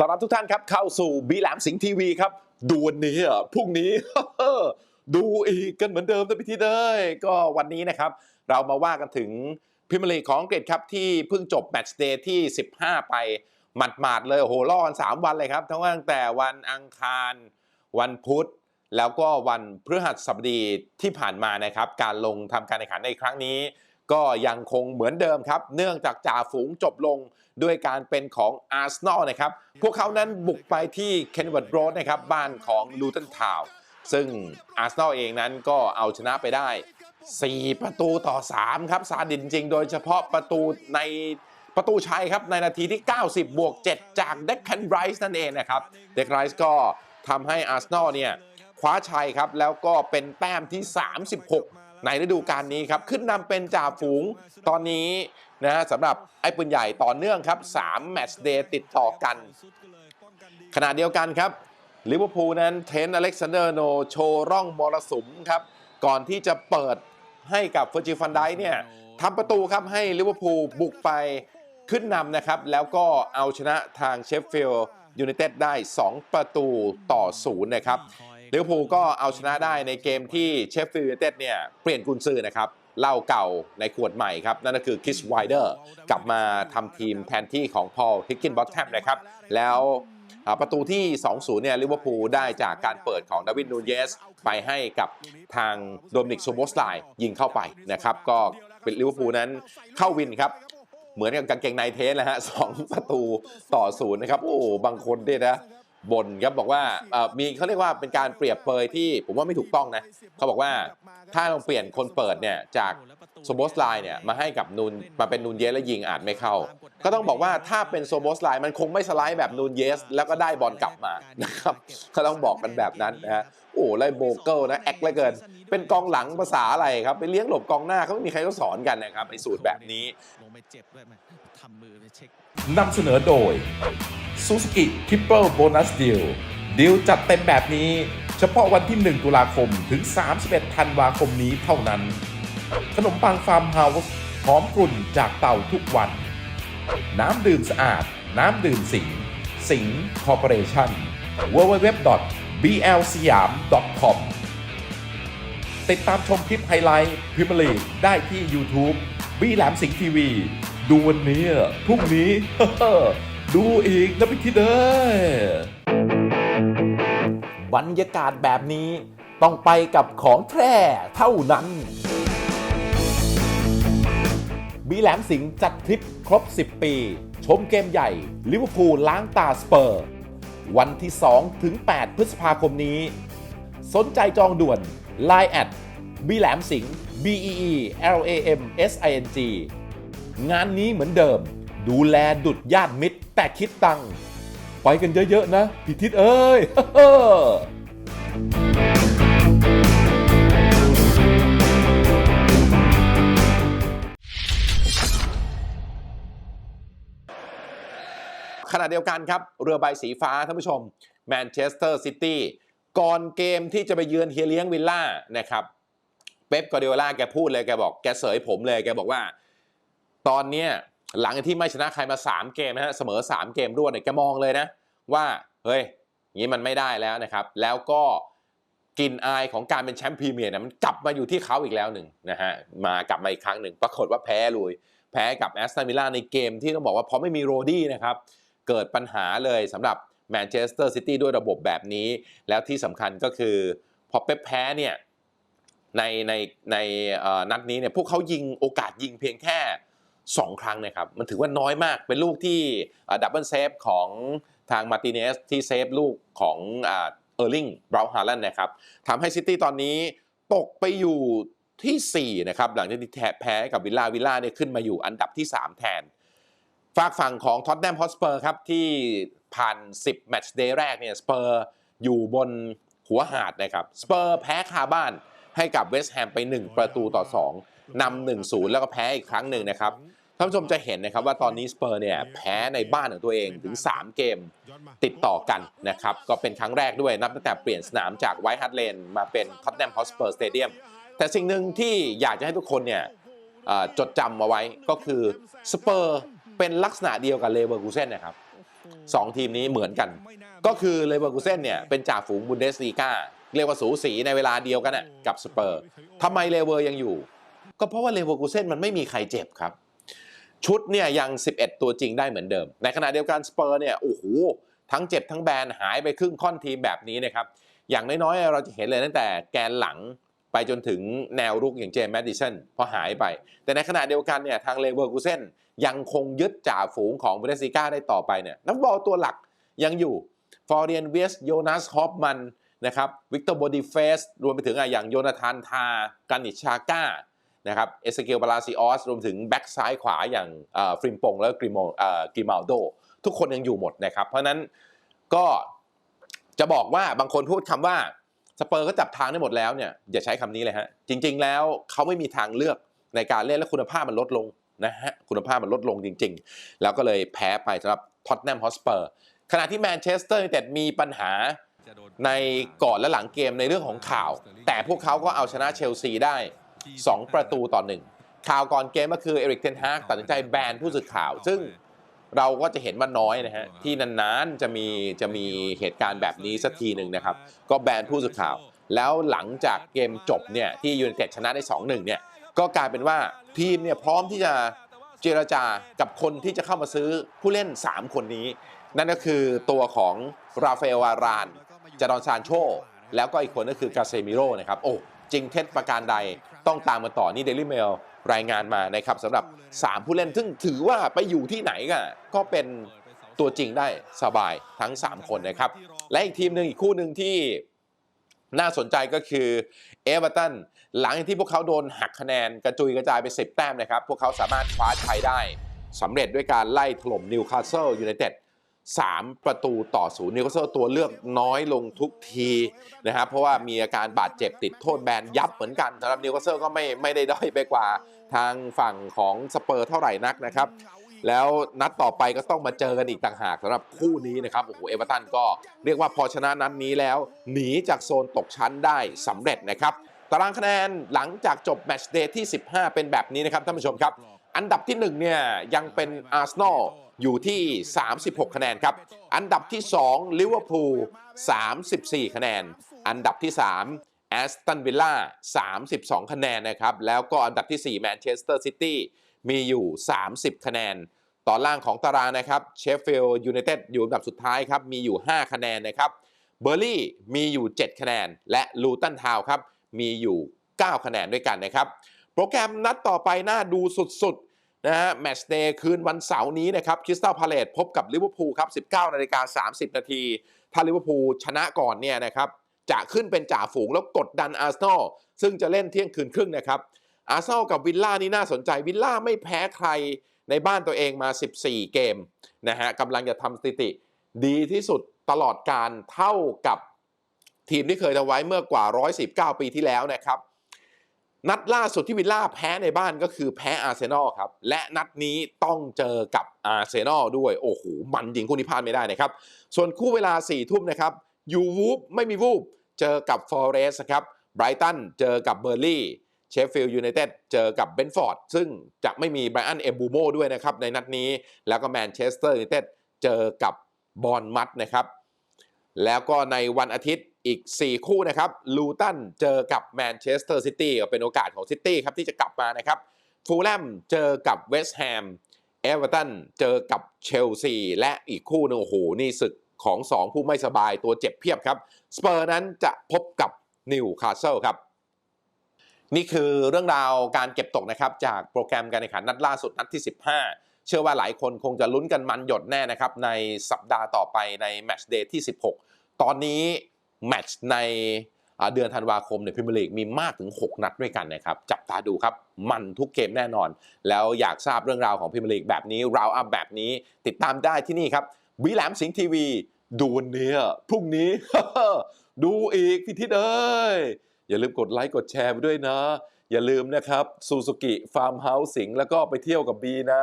ต้อนรับทุกท่านครับเข้าสู่บีแหลมสิงห์ทีวีครับ ดูวันนี้พรุ่งนี้ ดูอีกกันเหมือนเดิมนะพี่ทีเด้ยก็วันนี้นะครับ เรามาว่ากันถึงพรีเมียร์ลีของอังกฤษครับ ที่เพิ่งจบแมตช์เดย์ที่ 15 ไป หมาดๆเลยโหล่อกัน 3 วันเลยครับ ทั้งตั้งแต่วันอังคาร วันพุธ แล้วก็วันพฤหัสบดีที่ผ่านมานะครับ การลงทำการแข่งขันในครั้งนี้ ก็ยังคงเหมือนเดิมครับ เนื่องจากจ่าฝูงจบลงด้วยการเป็นของอาร์เซนอลนะครับ พวกเขานั้นบุกไปที่เคนเวิร์ดโรดนะครับบ้านของลูตันทาวซึ่งอาร์เซนอลเองนั้นก็เอาชนะไปได้ 4 ประตูต่อ 3 ครับ ซาดินจริง โดยเฉพาะประตูในประตูชัยครับ ในนาทีที่ 90 บวก 7 จากเด็กแคนไรส์นั่นเองนะครับ เด็กไรส์ก็ทำให้อาร์เซนอลเนี่ยคว้าชัยครับ แล้วก็เป็นแต้มที่ 36 ในฤดูกาลนี้ครับ ขึ้นนำเป็นจ่าฝูงตอนนี้นะสำหรับไอ้ปืนใหญ่ต่อเนื่องครับ3แมตช์เดย์ติดต่อกัน ขณะเดียวกันครับลิเวอร์พูลนั้นเทนอเล็กซานเดอร์โนโชว์ร่องมรสุมครับ ก่อนที่จะเปิดให้กับเฟอร์จิฟันไดเนี่ยทำประตูครับให้ลิเวอร์พูลบุกไปขึ้นนำนะครับ แล้วก็เอาชนะทางเชฟฟิลด์ยูไนเต็ดได้ 2 ประตูต่อศูนย์นะครับ ลิเวอร์พูลก็เอาชนะได้ในเกมที่เชฟฟิลด์ยูไนเต็ดเนี่ยเปลี่ยนกุนซือนะครับเหล่าเก่าในขวดใหม่ครับ นั่นก็คือคิสไวเดอร์กลับมาทำทีมแทนที่ของพอลฮิกกินบอทแทมนะครับ แล้วประตูที่ 2-0 เนี่ยลิเวอร์พูลได้จากการเปิดของดาวินนูเยส ไปให้กับทางโดมินิกโซโบสไลยิงเข้าไปนะครับ ก็เป็นลิเวอร์พูลนั้นเข้าวินครับ เหมือนกับกางเกงในเทสนะฮะสองประตูต่อศูนย์นะครับ โอ้ บางคนเนี่ยนะ บ่นครับบอกว่าเอ่อมีเขาเรียกว่าเป็นการเปรียบเปยที่ผมว่าไม่ถูกต้องนะเขาบอกว่าถ้าลองเปลี่ยนคนเปิดเนี่ยจากโซโบสไลน์เนี่ยมาให้กับนูนมาเป็นนูนเยสแล้วยิงอาจไม่เข้า ก็ต้องบอกว่าถ้าเป็นโซโบสไลน์มันคงไม่สไลด์แบบนูนเยส แล้วก็ได้บอลกลับมานะครับเขาต้องบอกกันแบบนั้นนะฮะโอ้ไล่โบเกิลนะแอคเหลือเกิน เป็นกองหลังภาษาอะไรครับไปเลี้ยงหลบกองหน้าเขาไม่มีใครเขาสอนกันนะครับไอ้สูตรแบบนี้ลงไปเจ็บด้ว ยแม่ทำมือไปเช็คนำเสนอโดย Suzuki Triple Bonus Deal ดีลจัดเต็มแบบนี้ เฉพาะวันที่ 1 ตุลาคมถึง 31 ธันวาคมนี้เท่านั้น ขนมปังฟาร์มเฮาส์หอมกลุ่นจากเต่าทุกวัน น้ำดื่มสะอาด น้ำดื่มสิง สิงคอร์ปอเรชั่น www.blsiyam.com ติดตามชมคลิปไฮไลท์พิมลีได้ที่ YouTube บีแหลมสิงทีวี ดูวันนี้ พรุ่งนี้ ดูอีกนะพี่คิดเอ้ยบรรยากาศแบบนี้ต้องไปกับของแท้เท่านั้น บีแหลมสิงห์จัดทริปครบ 10 ปี ชมเกมใหญ่ ลิเวอร์พูลล้างตาสเปอร์ วันที่ 2 ถึง 8 พฤษภาคมนี้ สนใจจองด่วน Line แอดบีแหลมสิงห์ B E E L A M S I N G งานนี้เหมือนเดิม ดูแลดุดญาติมิตร แต่คิดตังค์ไปกันเยอะ ๆ นะพี่ทิศเอ้ยขณะเดียวกันครับ เรือใบสีฟ้าท่านผู้ชมแมนเชสเตอร์ซิตี้ก่อนเกมที่จะไปเยือนเฮียเลี้ยงวิลล่านะครับเป๊ปกวาร์ดิโอลาแกพูดเลยแกบอกแกเสยผมเลยแกบอกว่า ตอนเนี้ย หลังจากที่ไม่ชนะใครมา 3 เกมนะฮะเสมอ 3 เกมรวดเนี่ยแกมองเลยนะ ว่าเฮ้ยอย่างนี้มันไม่ได้แล้วนะครับ แล้วก็กลินอายของการเป็นแชมป์พรีเมียร์เนี่ยมันกลับมาอยู่ที่เขาอีกแล้วหนึ่งนะฮะมากลับมาอีกครั้งหนึ่งปรากฏว่าแพ้เลยแพ้กับแอสตันวิลล่าในเกมที่ต้องบอกว่าพอไม่มีโรดี้นะครับเกิดปัญหาเลยสำหรับแมนเชสเตอร์ซิตี้ด้วยระบบแบบนี้ แล้วที่สำคัญก็คือ พอเป๊ปแพ้เนี่ยในในในนัดนี้เนี่ยพวกเขายิงโอกาสยิงเพียงแค่ 2 ครั้งนะครับ มันถือว่าน้อยมากเป็นลูกที่ดับเบิลเซฟของทางมาร์ติเนสที่เซฟลูกของเออร์ลิงบราวน์ฮาลันนะครับทำให้ซิตี้ตอนนี้ตกไปอยู่ทีสี่ 4 นะครับ หลังจากที่แพ้กับวิลล่าวิลล่าเนี่ยขึ้นมาอยู่อันดับที่ 3 แทนฝากฝั่งของท็อตแนมฮอสเปอร์ครับ ที่ผ่าน 10 แมตช์เดย์แรกเนี่ยสเปอร์อยู่บนหัวหาดนะครับสเปอร์แพ้คาบ้านให้กับเวสต์แฮมไป 1 ประตูต่อ 2นำ1-0 แล้วก็แพ้อีกครั้งหนึ่งนะครับ ท่านผู้ชมจะเห็นนะครับว่าตอนนี้สเปอร์เนี่ยแพ้ในบ้านของตัวเองถึง 3 เกมติดต่อกันนะครับ ก็เป็นครั้งแรกด้วยนับตั้งแต่เปลี่ยนสนามจากไวท์ฮัตเลนมาเป็นท็อตแนมฮอสเปอร์สเตเดียมแต่สิ่งหนึ่งที่อยากจะให้ทุกคนเนี่ยเอ่อจดจำเอาไว้ก็คือสเปอร์เป็นลักษณะเดียวกับเลเวอร์คูเซ่นนะครับสองทีมนี้เหมือนกัน ก็คือเลเวอร์คูเซนเนี่ยเป็นจ่าฝูงบุนเดสลีกาเรียกว่าสูสีในเวลาเดียวกันน่ะกับสเปอร์ทำไมเลเวอร์ยังอยู่ ก็เพราะว่าเลเวอร์คูเซนมันไม่มีใครเจ็บครับ ชุดเนี่ยยัง 11 ตัวจริงได้เหมือนเดิม ในขณะเดียวกันสเปอร์เนี่ยโอ้โหทั้งเจ็บทั้งแบนหายไปครึ่งค่อนทีมแบบนี้นะครับ อย่างน้อยๆ เราจะเห็นเลยตั้งแต่แกนหลังไปจนถึงแนวรุกอย่างเจมส์แมดดิสันพอหายไป แต่ในขณะเดียวกันเนี่ยทางเลเวอร์คูเซนยังคงยึดจ่าฝูงของบุนเดสลีกาได้ต่อไปเนี่ยนักบอลตัวหลักยังอยู่ฟอร์เรียนเวสโยนาสฮอปมันนะครับวิกเตอร์โบดิเฟสรวมไปถึงอย่างโยนาธานทาการนิชาก้า นะครับเอสเกลบาลาซิออสรวมถึงแบ็กซ้ายขวาอย่างฟริมปงแล้วกริโมเอ่อกริมาลโดทุกคนยังอยู่หมดนะครับ เพราะฉะนั้นก็จะบอกว่าบางคนพูดคำว่าสเปอร์ก็จับทางได้หมดแล้วเนี่ยอย่าใช้คำนี้เลยฮะ จริง ๆ แล้วเขาไม่มีทางเลือกในการเล่นและคุณภาพมันลดลงนะฮะคุณภาพมันลดลงจริง ๆ แล้วก็เลยแพ้ไปสำหรับท็อตแนมฮอสเปอร์ขณะที่แมนเชสเตอร์ยูไนเต็ดมีปัญหาในก่อนและหลังเกมในเรื่องของข่าว แต่พวกเขาก็เอาชนะเชลซีได้ 2 ประตูต่อหนึ่งข่าวก่อนเกมก็คือเอริกเทนฮากตัดสินใจแบนผู้สื่อข่าว ซึ่งเราก็จะเห็นว่าน้อยนะฮะ ที่นานๆจะมีจะมีเหตุการณ์แบบนี้สักทีหนึ่งนะครับ ก็แบนผู้สื่อข่าว แล้วหลังจากเกมจบเนี่ยที่ยูไนเต็ดชนะได้ 2-1เนี่ยก็กลายเป็นว่าทีมเนี่ยพร้อมที่จะเจรจากับคนที่จะเข้ามาซื้อผู้เล่น 3 คนนี้ นั่นก็คือตัวของราฟาเอลวารานจารอนซานโช แล้วก็อีกคนก็คือกาเซมิโร่นะครับโอ้ จริงเท็จประการใดต้องตามมาต่อนี่เดลิเมลรายงานมานะครับสำหรับ 3 ผู้เล่นซึ่งถือว่าไปอยู่ที่ไหนก็ก็เป็นตัวจริงได้สบายทั้ง 3 คนนะครับ และอีกทีมหนึ่งอีกคู่หนึ่งที่น่าสนใจก็คือเอเวอร์ตันหลังจากที่พวกเขาโดนหักคะแนนกระจุยกระจายไป 10 แต้มนะครับ พวกเขาสามารถคว้าชัยได้สำเร็จด้วยการไล่ถล่มนิวคาสเซิลยูไนเต็ด 3 ประตูต่อศูนย์นิวคาสเซิลตัวเลือกน้อยลงทุกทีนะครับเพราะว่ามีอาการบาดเจ็บติดโทษแบนยับเหมือนกันสำหรับนิวคาสเซิลก็ไม่ไม่ได้ด้อยไปกว่าทางฝั่งของสเปอร์เท่าไหร่นักนะครับแล้วนัดต่อไปก็ต้องมาเจอกันอีกต่างหากสำหรับคู่นี้นะครับโอ้โหเอเวอร์ตันก็เรียกว่าพอชนะนัดนี้แล้ว หนีจากโซนตกชั้นได้สำเร็จนะครับตารางคะแนนหลังจากจบแมตช์เดย์ที่ 15 เป็นแบบนี้นะครับท่านผู้ชมครับ อันดับที่1เนี่ยยังเป็นอาร์เซนอล อยู่ที่ 36 คะแนนครับ อันดับที่2ลิเวอร์พูล34 คะแนน อันดับที่3แอสตันวิลล่า32 คะแนนนะครับ แล้วก็อันดับที่4แมนเชสเตอร์ซิตี้มีอยู่ 30 คะแนน ตอนล่างของตารางนะครับเชฟฟิลด์ยูไนเต็ดอยู่อันดับสุดท้ายครับ มีอยู่ 5 คะแนนนะครับเบอร์ลี่มีอยู่ 7 คะแนน และลูตันทาวครับมีอยู่ 9 คะแนนด้วยกันนะครับ โปรแกรมนัดต่อไปน่าดูสุดๆ นะฮะแมตช์เดย์คืนวันเสาร์นี้นะครับคริสตัลพาเลตพบกับลิเวอร์พูลครับ19นาฬิกา30 นาทีถ้าลิเวอร์พูลชนะก่อนเนี่ยนะครับจะขึ้นเป็นจ่าฝูงแล้วกดดันอาร์เซนอลซึ่งจะเล่นเที่ยงคืนครึ่งนะครับอาร์เซนอลกับวิลล่านี่น่าสนใจวิลล่าไม่แพ้ใครในบ้านตัวเองมา 14 เกมนะฮะกำลังจะทำสถิติ ดีที่สุดตลอดการเท่ากับทีมที่เคยทำไว้เมื่อกว่า 119 ปีที่แล้วนะครับ นัดล่าสุดที่วิลล่าแพ้ในบ้านก็คือแพ้อาร์เซนอลครับ และนัดนี้ต้องเจอกับอาร์เซนอลด้วย โอ้โห มันยิงคู่นี้พลาดไม่ได้นะครับ ส่วนคู่เวลา4ทุ่มนะครับยูวูฟไม่มีวูฟเจอกับฟอเรสครับไบรตันเจอกับเบอร์ลี่เชฟฟิลด์ยูไนเต็ดเจอกับเบนฟอร์ดซึ่งจะไม่มีไบรอันเอมบูโมด้วยนะครับในนัดนี้แล้วก็แมนเชสเตอร์ยูไนเต็ดเจอกับบอลมัดนะครับแล้วก็ในวันอาทิตย์ อีก 4 คู่นะครับลูตันเจอกับแมนเชสเตอร์ซิตี้เป็นโอกาสของซิตี้ครับที่จะกลับมานะครับฟูลแลมเจอกับเวสต์แฮมเอเวอร์ตันเจอกับเชลซีและอีกคู่หนึงโอ้โหนี่ศึกของ 2 ผู้ไม่สบายตัวเจ็บเพียบครับสเปอร์นั้นจะพบกับนิวคาสเซิลครับนี่คือเรื่องราวการเก็บตกนะครับจากโปรแกรมการแข่งขันนัดล่าสุดนัดที่ 15 เชื่อว่าหลายคนคงจะลุ้นกันมันหยดแน่นะครับในสัปดาห์ต่อไปในแมตช์เดย์ที่ 16 ตอนนี้ แมตช์ในเดือนธันวาคมในพรีเมียร์ลีกมีมากถึง 6 นัดด้วยกันนะครับ จับตาดูครับ มันทุกเกมแน่นอน แล้วอยากทราบเรื่องราวของพรีเมียร์ลีกแบบนี้ ราวอัพแบบนี้ ติดตามได้ที่นี่ครับวิแหลมสิงห์ทีวี ดูวันนี้พรุ่งนี้ ดูอีกพี่ทิศเอ้ย อย่าลืมกดไลค์กดแชร์ไปด้วยนะ อย่าลืมนะครับซูซูกิฟาร์มเฮาส์สิงห์แล้วก็ไปเที่ยวกับบีนะ